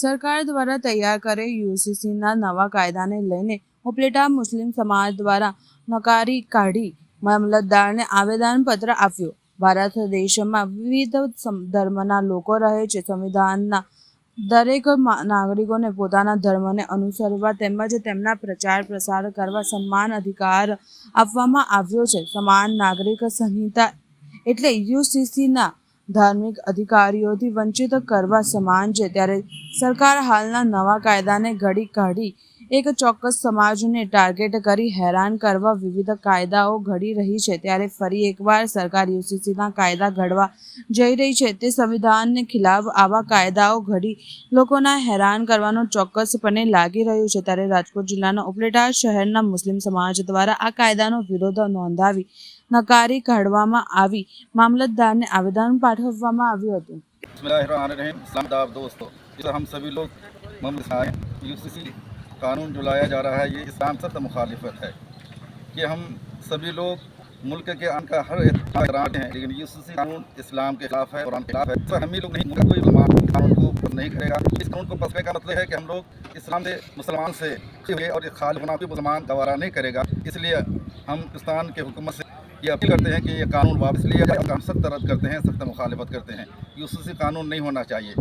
સરકાર દ્વારા તૈયાર કરેલ યુસીસીના નવા કાયદાને લઈને ઉપલેટા મુસ્લિમ સમાજ દ્વારા નકારી કાઢી મામલતદારને આવેદનપત્ર આપ્યું. ભારત દેશમાં વિવિધ ધર્મના લોકો રહે છે. સંવિધાનના દરેક નાગરિકોને પોતાના ધર્મને અનુસરવા તેમજ તેમના પ્રચાર પ્રસાર કરવા સમાન અધિકાર આપવામાં આવ્યો છે. સમાન નાગરિક સંહિતા એટલે યુસીસીના ધાર્મિક અધિકારીઓથી વંચિત કરવા સમાન છે. ત્યારે સરકાર હાલના નવા કાયદાને ઘડી કાઢી એક ચોક્કસ સમાજને ટાર્ગેટ કરી હેરાન કરવા વિવિધ કાયદાઓ ઘડી રહી છે. ત્યારે ફરી એકવાર સરકાર યુસીસીના કાયદા ઘડવા જઈ રહી છે. તે સંવિધાનને ખિલાફ આવા કાયદાઓ ઘડી લોકોના હેરાન કરવાનો ચોક્કસપણે લાગી રહ્યું છે. ત્યારે રાજકોટ જિલ્લાના ઉપલેટા શહેરના મુસ્લિમ સમાજ દ્વારા આ કાયદાનો વિરોધ નોંધાવી નકારી કાઢવામાં આવી. મામલતદારને આવેદન પાઠવવામાં આવ્યું હતું. હમ સભી લોગ कानून जो लाया जा रहा है, ये इस्लाम सख्त मुखालिफत है कि हम सभी लोग मुल्क के अन का हर एहतराम हैं, लेकिन यूसीसी कानून इस्लाम के खिलाफ है, कुरान के खिलाफ है। तो हम ही लोग नहीं कोई कानून को नहीं करेगा। इस कानून को पसंद का मतलब है कि हम लोग इस्लाम से मुसलमान से और ये खाल भी मुसलमान गवारा नहीं करेगा। इसलिए हम पाकिस्तान के हुकूमत से ये अपील करते हैं कि ये कानून वापस लिया जाए हम सख्त रद्द करते हैं, सख्त मुखालिफत करते हैं। यूसीसी कानून नहीं होना चाहिए।